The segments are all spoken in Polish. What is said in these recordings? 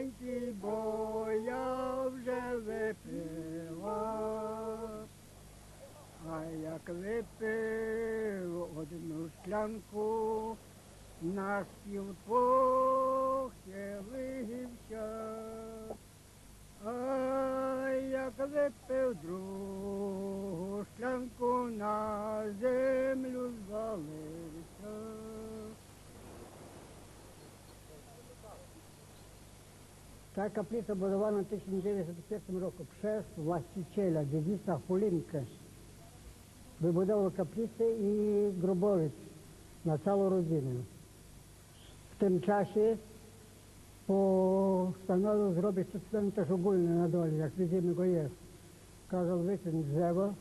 Ой, бо я вже випила, а як випив одну шклянку, на стіл похилився, а як випив другу шлянку на землю звалився. Ta kaplica budowana w 1901 roku przez właściciela dziedzictwa Hulinkę. Wybudował kaplicę i grobowiec na całą rodzinę. W tym czasie postanowił zrobić cmentarz ogólny na dole, jak widzimy go jest. Kazał wyciąć drzewo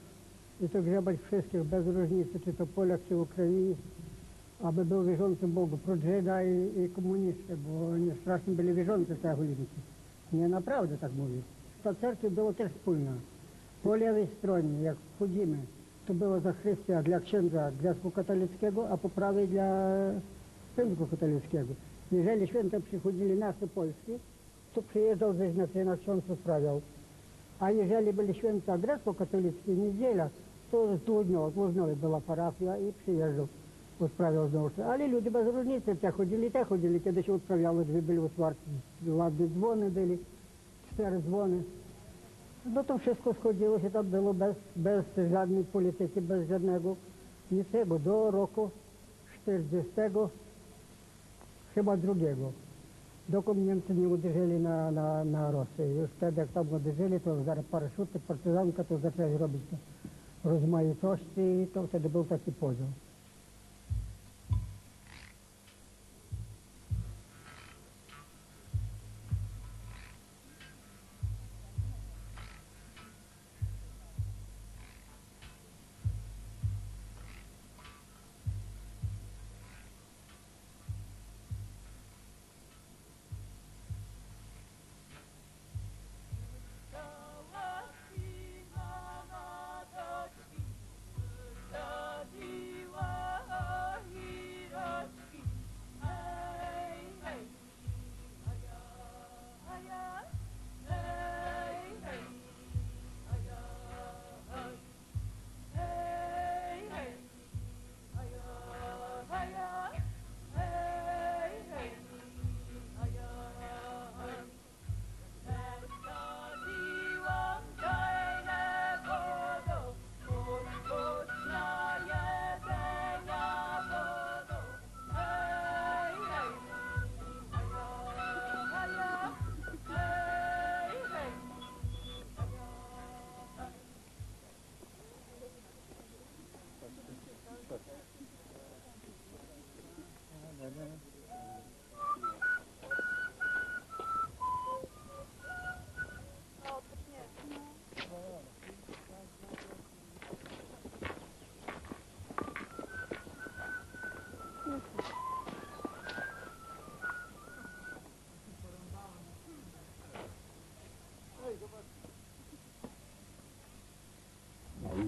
i to grzebać wszystkich bez różnicy, czy to Polak, czy Ukraińcy aby był wierzący Bogu, prócz Żyda i, i komunisty, bo oni strasznie byli wierzący Chulince. Nie, naprawdę tak mówię. Ta cerkiew była też wspólna. Po lewej stronie, jak wchodzimy, to była zachrystia dla księdza Gwiazdu Katolickiego, a po prawej dla Pędzgu Katolickiego. Jeżeli święte przychodzili nasze polskie, to przyjeżdżał ze Znaczenia, ksiądz sprawiał. A jeżeli byli święte grecko-katolickie, niedziela, to z Tłudniowa, Tłudniowej była parafia i przyjeżdżał, usprawiał znowu. Ale ludzie bez różnicy, te chodzili, te chodzili, kiedy się odprawiało, drzwi byli otwarte, ładne dzwony byli, cztery dzwony. No to wszystko schodziło się tam było bez, bez żadnej polityki, bez żadnego niczego. Do roku 40 chyba drugiego. Dokąd Niemcy nie uderzyli na, na, na Rosję. Już wtedy jak tam uderzyli, to zaraz paraszuty, partyzanka, to zaczęli robić rozmaitości i to wtedy był taki podział.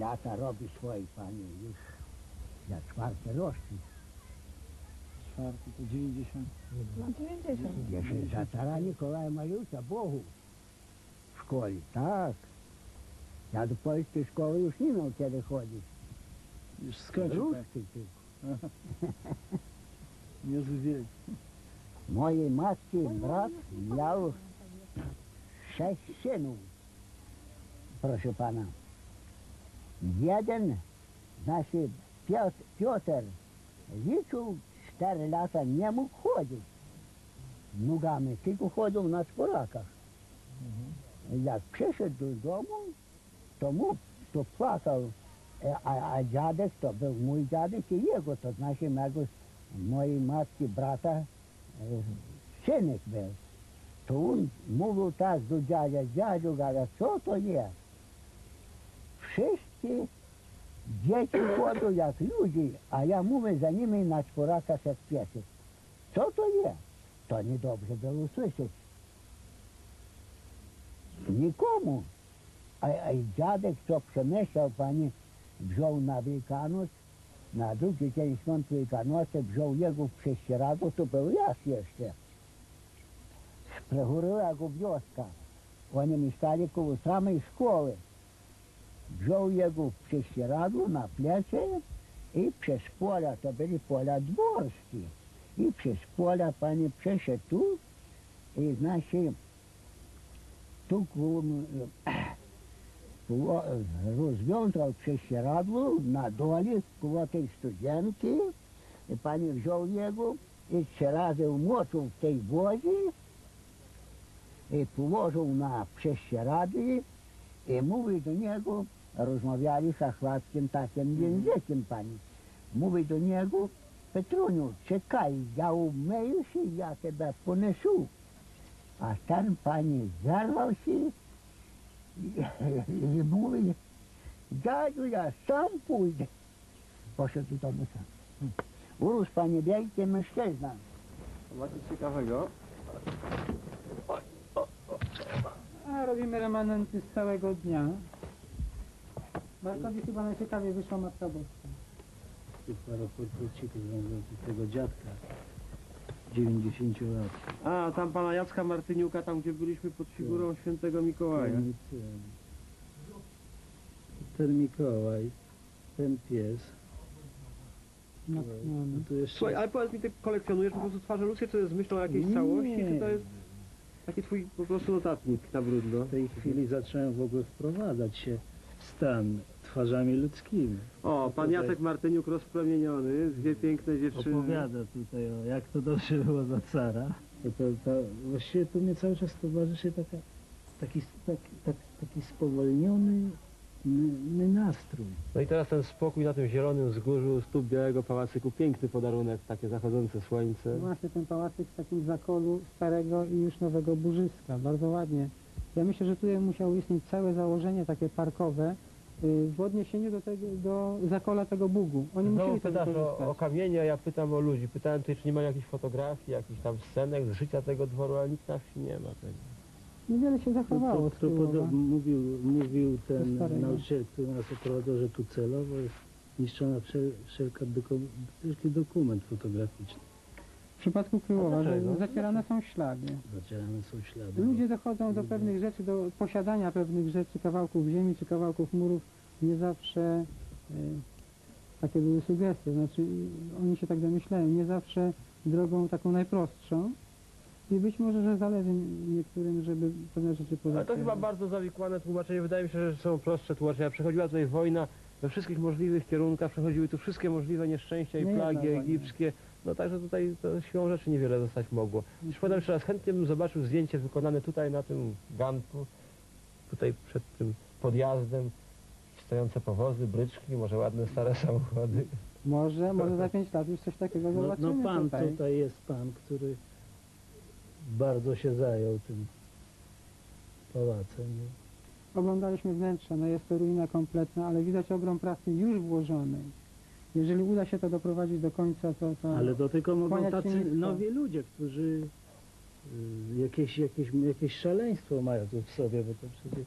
Lata robi swoje, panie, już za czwarte rocznik. Czwarty to 90. No 90. Jeszcze za cara Nikolaja Mariusza, Bogu, w szkole, tak. Ja do polskiej szkoły już nie miał kiedy chodzić. Już skończył tak. Ruski tylko. Niezły wiek. Mojej matki brat miał sześć synów, proszę pana. Jeden, znaczy Piotr, Piotr liczył cztery lata, nie mógł chodzić nogami, tylko chodził na czworakach. Jak przyszedł do domu, to mógł, to płakał, E, a, a dziadek to był mój dziadek i jego, to znaczy mego, mojej matki brata e, synek był. To on mówił tak do dziadzia, dziadziu, gada, co to jest? Wszyscy dzieci chodzą jak ludzie, a ja mówię za nimi na czworakach jak piesek. Co to jest? To niedobrze było słyszeć. Nikomu. A, a dziadek, co przemyślał pani, wziął na Wielkanoc, na drugi dzień świąt Wielkanocy wziął jego w prześcieradło, to był jas jeszcze. Przechorowa go wioska. Oni mieszkali koło samej szkoły. Wziął jego prześcieradło na plecie I przez pola, to byli pola dworskie. I przez pola pani przeszedł tu i znaczy tu rozwiązał prześcieradło na dole koło tej studzienki i pani wziął jego i trzy razy umoczył w tej wodzie i położył na prześcieradle i mówi do niego, rozmawiali szachwackim takim językiem pani. Mówi do niego, Petruniu, czekaj, ja umyję się, ja ciebie ponesu. A ten pani zerwał się i, i mówi, dziadu, ja sam pójdę. Poszedł do domu sam. Urósł pani wielki mężczyzna. Macie ciekawego? A robimy remanenty z całego dnia. Markowi chyba najciekawiej wyszła Matka Boska. Tu parę portrecików z tego dziadka. 90 lat. A, tam pana Jacka Martyniuka, tam gdzie byliśmy pod figurą świętego Mikołaja. Ten, ten, ten Mikołaj, ten pies. No, Natchniony. tu jeszcze... Słuchaj, ale powiedz mi, ty kolekcjonujesz po prostu twarze ludzkie, czy to jest myślą o jakiejś Nie. całości, czy to jest taki twój po prostu notatnik na brudno? W tej chwili zacząłem w ogóle wprowadzać się stan twarzami ludzkimi. O, pan Jacek Martyniuk rozplemieniony, dwie piękne dziewczyny. Opowiada tutaj o jak to dobrze było za cara. To, to, to, właściwie tu mnie cały czas towarzyszy taka, taki, tak, tak, taki spowolniony ny, nastrój. No i teraz ten spokój na tym zielonym wzgórzu stóp Białego Pałacyku, piękny podarunek, takie zachodzące słońce. Właśnie ten pałacyk w takim zakolu starego i już nowego burzyska. Bardzo ładnie. Ja myślę, że tutaj musiało istnieć całe założenie takie parkowe y, w odniesieniu do, tego, do zakola tego Bugu. Oni Znowu musieli to pytasz o, wykorzystać. o kamienie, a ja pytam o ludzi. Pytałem tutaj, czy nie ma jakichś fotografii, jakichś tam scenek z życia tego dworu, ale nikt na wsi nie ma tego. Niewiele się To, zachowało to, z to Tyłowa. podo- mówił, mówił ten starego. nauczyciel, który nas oprowadzał, że tu celowo jest niszczona wszel, wszelka doku, wszelki dokument fotograficzny. W przypadku Kryłowa, dlaczego? zacierane są ślady. Zacierane są ślady. Ludzie dochodzą do pewnych rzeczy, do posiadania pewnych rzeczy, kawałków ziemi czy kawałków murów, nie zawsze e, takie były sugestie, znaczy oni się tak domyślają, nie zawsze drogą taką najprostszą i być może, że zależy niektórym, żeby pewne rzeczy Ale to chyba bardzo zawikłane tłumaczenie. Wydaje mi się, że są prostsze tłumaczenia. Przechodziła tutaj wojna we wszystkich możliwych kierunkach, przechodziły tu wszystkie możliwe nieszczęścia i plagi wojna. No także tutaj to siłą rzeczy niewiele zostać mogło. Już powiem jeszcze raz, chętnie bym zobaczył zdjęcie wykonane tutaj na tym ganku, tutaj przed tym podjazdem, stojące powozy, bryczki, może ładne stare samochody. Może, może za pięć lat już coś takiego No, zobaczymy no pan tutaj. tutaj jest pan, który bardzo się zajął tym pałacem. Oglądaliśmy wnętrze, no jest to ruina kompletna, ale widać ogrom pracy już włożonej. Jeżeli uda się to doprowadzić do końca, to... to Ale to tylko mogą Kłaniać się tacy nisko. nowi ludzie, którzy y, jakieś, jakieś, jakieś szaleństwo mają tu w sobie, bo to przecież...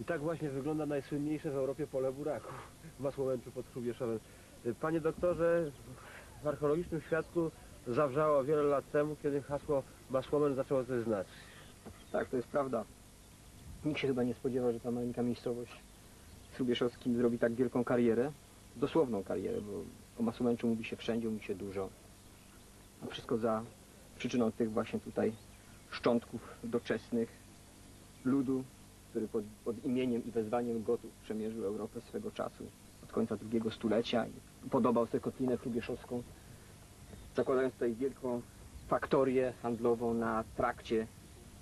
I tak właśnie wygląda najsłynniejsze w Europie pole buraków w Masłołęczu pod Hrubieszowem. Panie doktorze, w archeologicznym świadku zawrzało wiele lat temu, kiedy hasło Masłomen zaczęło coś znaczyć. Tak, to jest prawda. Nikt się chyba nie spodziewał, że ta maleńka miejscowość w Hrubieszowskim zrobi tak wielką karierę. Dosłowną karierę, bo o Masłołęczu mówi się wszędzie, mówi się dużo. A wszystko za przyczyną tych właśnie tutaj szczątków doczesnych ludu, który pod, pod imieniem i wezwaniem Gotów przemierzył Europę swego czasu od końca drugiego stulecia i podobał sobie kotlinę hrubieszowską, zakładając tutaj wielką faktorię handlową na trakcie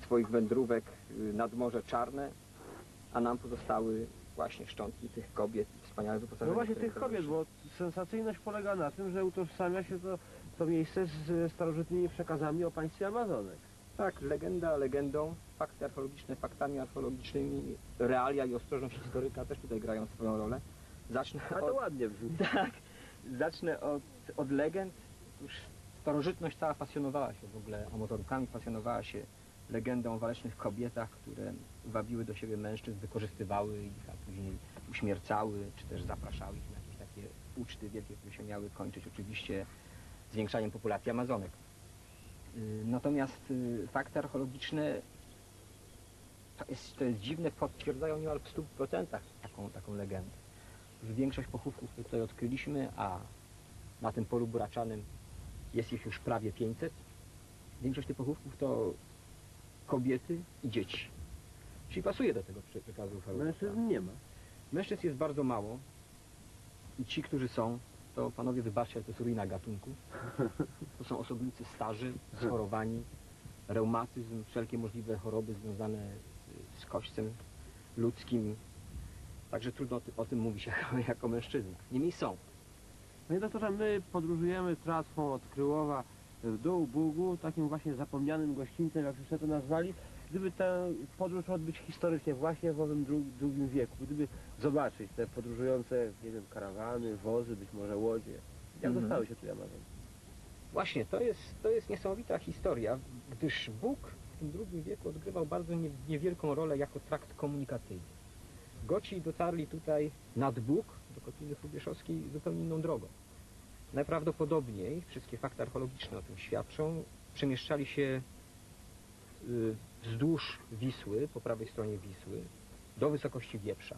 swoich wędrówek y, nad Morze Czarne, a nam pozostały właśnie szczątki tych kobiet, wspaniałe wyposażenie. No właśnie tych kobiet, bo sensacyjność polega na tym, że utożsamia się to, to miejsce z starożytnymi przekazami o państwie Amazonek. Tak, legenda legendą, fakty archeologiczne faktami archeologicznymi, realia i ostrożność historyka też tutaj grają swoją rolę. Zacznę A to od, ładnie brzmi. tak, zacznę od, od legend. Już starożytność cała pasjonowała się w ogóle Amazonkami, pasjonowała się legendą o walecznych kobietach, które wabiły do siebie mężczyzn, wykorzystywały ich, a później uśmiercały, czy też zapraszały ich na jakieś takie uczty wielkie, które się miały kończyć oczywiście zwiększaniem populacji Amazonek. Y, Natomiast y, fakty archeologiczne, to jest, to jest dziwne, potwierdzają niemal w 100% taką, taką legendę. Już większość pochówków, które tutaj odkryliśmy, a na tym polu buraczanym jest ich już prawie 500, większość tych pochówków to kobiety i dzieci. Czyli pasuje do tego przekazu. Mężczyzn nie ma. Mężczyzn jest bardzo mało i ci, którzy są, to panowie wybaczcie, ale to jest ruina gatunku. To są osobnicy starzy, schorowani, reumatyzm, wszelkie możliwe choroby związane z kośćcem ludzkim. Także trudno o, ty, o tym mówić jako, jako mężczyzna. Niemniej są. Panie doktorze, my podróżujemy tratwą od Kryłowa w dół Bugu, takim właśnie zapomnianym gościńcem, jak już to nazwali. Gdyby tę podróż odbyć historycznie właśnie w owym dru- drugim wieku, gdyby zobaczyć te podróżujące, nie wiem, karawany, wozy, być może łodzie, jak Mhm. dostały się tu Amazon? Właśnie, to jest, to jest niesamowita historia, gdyż Bóg w tym drugim wieku odgrywał bardzo nie, niewielką rolę jako trakt komunikacyjny. Goci dotarli tutaj nad Bóg, do Kotliny Hrubieszowskiej, zupełnie inną drogą. Najprawdopodobniej, wszystkie fakty archeologiczne o tym świadczą, przemieszczali się y, wzdłuż Wisły, po prawej stronie Wisły, do wysokości Wieprza.